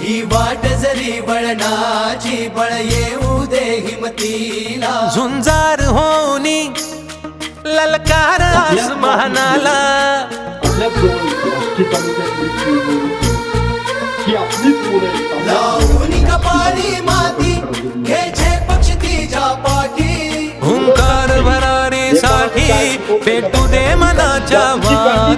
ही वाट जरी बळणाची बळ येऊ दे हिमतीला झुंजार होनी ललकार आसमानाला. लावून कपाळी माती घ्यायचे पक्ष तिच्या पाठी हुंकार भरारीसाठी पेटू दे मनाच्या वाती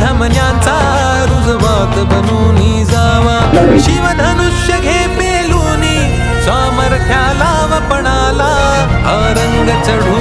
धमन्यांचा रुजवात बनून जावा. शिवधनुष्य घे पेलूनी सामर्थ्याला वपणाला हा रंग चढू